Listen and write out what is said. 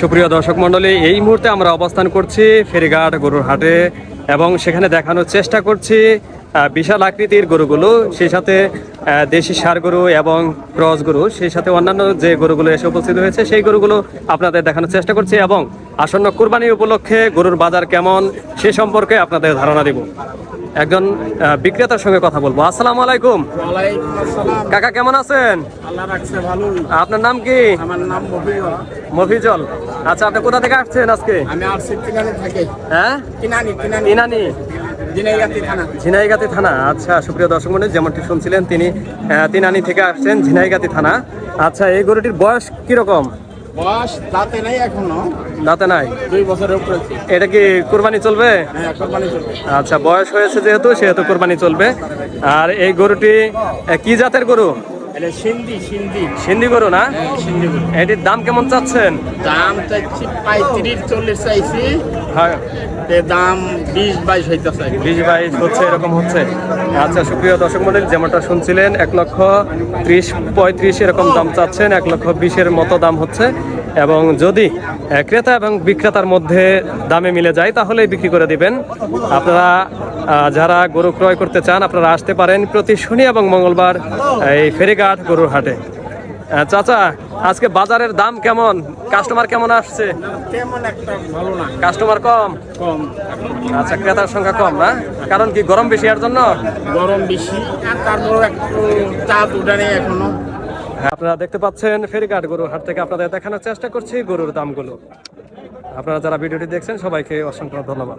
সুপ্রিয় দর্শক মণ্ডলী, এই মুহূর্তে আমরা অবস্থান করছি ফেরিঘাট গরুর হাটে এবং সেখানে দেখানোর চেষ্টা করছি বিশাল আকৃতির গরুগুলো, সেই সাথে দেশি সার গরু এবং ক্রস গরু, সেই সাথে অন্যান্য যে গরুগুলো এসে উপস্থিত হয়েছে, সেই গরুগুলো আপনাদের দেখানোর চেষ্টা করছি এবং আসন্ন কুরবানি উপলক্ষে গরুর বাজার কেমন, সে সম্পর্কে আপনাদের ধারণা দিব। একজন বিক্রেতার সঙ্গে কথা বলব। আসসালামু আলাইকুম। কাকা কেমন আছেন? আপনার নাম কি? আমার নাম মফিজল। আচ্ছা আপনি কোথা থেকে আসছেন আজকে? আমি হ্যাঁ? কিনানি কিনানি ঝিনাইগাতি থানা। আচ্ছা সুপ্রিয় দর্শক মন্ডলী যেমনটি শুনছিলেন তিনি তিনানি থেকে আসছেন ঝিনাইগাতি থানা। আচ্ছা এই গরুটির বয়স কীরকম? বয়স তাতে নেই এখনও। দাঁতে নাই? দুই বছরের উপরে এটা কি কোরবানি চলবে? হ্যাঁ কোরবানি চলবে। আচ্ছা বয়স হয়েছে যেহেতু সেহেতু কোরবানি চলবে। আর এই গরুটি কি জাতের গরু? সিন্ধি সিন্ধি। সিন্ধি গরু না? হ্যাঁ। এটির দাম কেমন চাচ্ছেন? দাম পঁয়ত্রিশ চল্লিশ চাইছি। হ্যাঁ। দাম বিশ বাইশ হইতেছে বিশ বাইশ হচ্ছে এরকম হচ্ছে। আচ্ছা সুপ্রিয় দর্শক মন্ডলী যেমনটা শুনছিলেন এক লক্ষ ত্রিশ পঁয়ত্রিশ এরকম দাম চাচ্ছেন এক লক্ষ বিশের মতো দাম হচ্ছে। এবং যদি ক্রেতা এবং বিক্রেতার মধ্যে দামে মিলে যায় তাহলেই বিক্রি করে দিবেন। আপনারা যারা গরু ক্রয় করতে চান আপনারা আসতে পারেন প্রতি শনি এবং মঙ্গলবার এই ফেরিঘাট গরুর হাটে। চাচা আজকে বাজারের দাম কেমন? কাস্টমার কেমন আসছে? কাস্টমার কম? কম। আচ্ছা ক্রেতার সংখ্যা কম না? কারণ কি গরম বেশি এর জন্য? গরম বেশি তারপর একটু চাপ এখনও। আপনারা দেখতে পাচ্ছেন ফেরিঘাট গরুর হাট থেকে আপনাদের দেখানোর চেষ্টা করছি গরুর দামগুলো। আপনারা যারা ভিডিওটি দেখছেন সবাইকে অসংখ্য ধন্যবাদ।